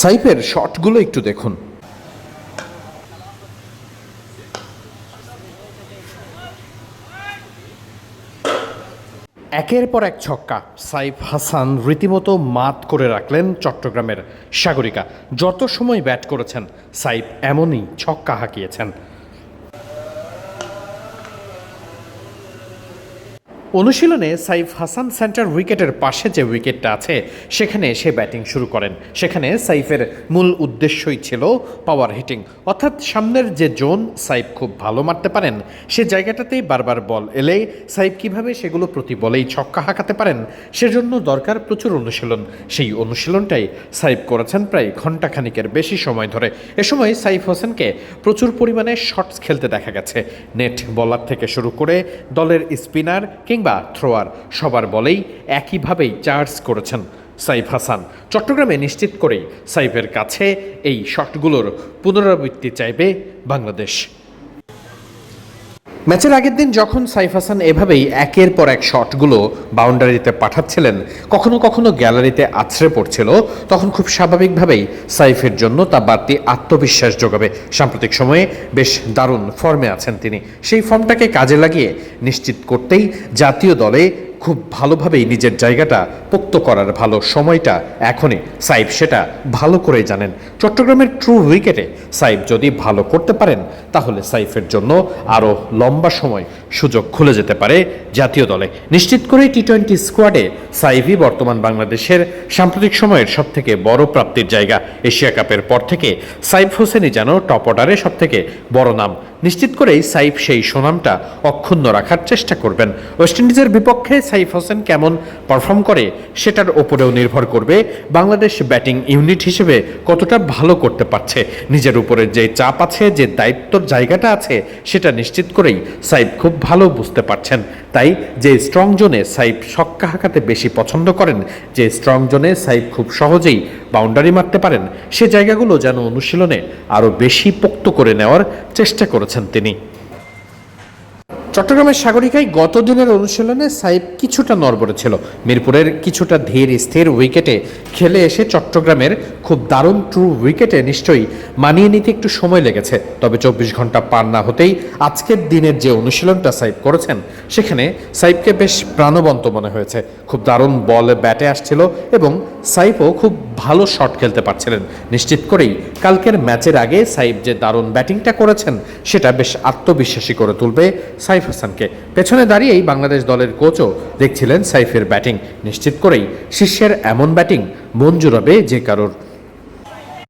সাইফের শটগুলো একটু দেখুন। একের পর এক ছক্কা, সাইফ হাসান রীতিমতো মাত করে রাখলেন চট্টগ্রামের সাগরিকা। যত সময় ব্যাট করেছেন, সাইফ এমনই ছক্কা হাঁকিয়েছেন। অনুশীলনে সাইফ হাসান সেন্টার উইকেটের পাশে যে উইকেটটা আছে, সেখানে সে ব্যাটিং শুরু করেন। সেখানে সাইফের মূল উদ্দেশ্যই ছিল পাওয়ার হিটিং অর্থাৎ সামনের যে জোন, সাইফ খুব ভালো মারতে পারেন। সে জায়গাটাতেই বারবার বল এলে সাইফ কীভাবে সেগুলো প্রতি বলেই ছক্কা হাঁকাতে পারেন, সেজন্য দরকার প্রচুর অনুশীলন। সেই অনুশীলনটাই সাইফ করেছেন প্রায় ঘণ্টাখানিকের বেশি সময় ধরে। এ সময় সাইফ হোসেনকে প্রচুর পরিমাণে শটস খেলতে দেখা গেছে। নেট বলার থেকে শুরু করে দলের স্পিনার কিংবা থ্রোয়ার সবার বলেই একইভাবেই চার্জ করেছেন সাইফ হাসান। চট্টগ্রামে নিশ্চিত করেই সাইফের কাছে এই শটগুলোর পুনরাবৃত্তি চাইবে বাংলাদেশ। ম্যাচের আগের দিন যখন সাইফ হাসান এভাবেই একের পর এক শটগুলো বাউন্ডারিতে পাঠাচ্ছিলেন, কখনো কখনো গ্যালারিতে আছড়ে পড়ছিল, তখন খুব স্বাভাবিকভাবেই সাইফের জন্য তা বাড়তি আত্মবিশ্বাস যোগাবে। সাম্প্রতিক সময়ে বেশ দারুণ ফর্মে আছেন তিনি। সেই ফর্মটাকে কাজে লাগিয়ে নিশ্চিত করতেই জাতীয় দলে খুব ভালোভাবেই নিজের জায়গাটা পোক্ত করার ভালো সময়টা এখনই। সাইফ সেটা ভালো করে জানেন। চট্টগ্রামের ট্রু উইকেটে সাইফ যদি ভালো করতে পারেন, তাহলে সাইফের জন্য আরও লম্বা সময় সুযোগ খুলে যেতে পারে জাতীয় দলে। নিশ্চিত করেই টি টোয়েন্টি স্কোয়াডে সাইফই বর্তমান বাংলাদেশের সাম্প্রতিক সময়ের সবথেকে বড় প্রাপ্তির জায়গা। এশিয়া কাপের পর থেকে সাইফ হোসেনই যেন টপ অর্ডারে সবথেকে বড় নাম নিশ্চিত করেই সাইফ সেই সুনামটা অক্ষুণ্ণ রাখার চেষ্টা করবেন। ওয়েস্ট ইন্ডিজের বিপক্ষে সাইফ হোসেন কেমন পারফর্ম করে সেটার ওপরেও নির্ভর করবে বাংলাদেশ ব্যাটিং ইউনিট হিসেবে কতটা ভালো করতে পারছে। নিজের উপরে যে চাপ আছে, যে দায়িত্বর জায়গাটা আছে, সেটা নিশ্চিত করেই সাইফ খুব ভালো বুঝতে পারছেন। তাই যে স্ট্রং জোনে সাইফ ছক্কা হাঁকাতে বেশি পছন্দ করেন, যে স্ট্রং জোনে সাইফ খুব সহজেই বাউন্ডারি মারতে পারেন, সে জায়গাগুলো যেন অনুশীলনে আরও বেশি পোক্ত করে নেওয়ার চেষ্টা করেছেন তিনি। চট্টগ্রামের সাগরিকায় গত দিনের অনুশীলনে সাইব কিছুটা নড়বড়ে ছিল। মিরপুরের কিছুটা ধীর, স্থির উইকেটে খেলে এসে চট্টগ্রামের খুব দারুণ ট্রু উইকেটে নিশ্চয়ই মানিয়ে নিতে একটু সময় লেগেছে। তবে চব্বিশ ঘণ্টা পার না হতেই আজকের দিনের যে অনুশীলনটা সাইব করেছেন, সেখানে সাইবকে বেশ প্রাণবন্ত মনে হয়েছে। খুব দারুণ বল ব্যাটে আসছিল এবং সাইফও খুব ভালো শট খেলতে পারছিলেন। নিশ্চিত করেই কালকের ম্যাচের আগে সাইফ যে দারুণ ব্যাটিংটা করেছেন, সেটা বেশ আত্মবিশ্বাসী করে তুলবে সাইফ হাসানকে। পেছনে দাঁড়িয়েই বাংলাদেশ দলের কোচও দেখছিলেন সাইফের ব্যাটিং। নিশ্চিত করেই শীর্ষের এমন ব্যাটিং মন হবে যে কারোর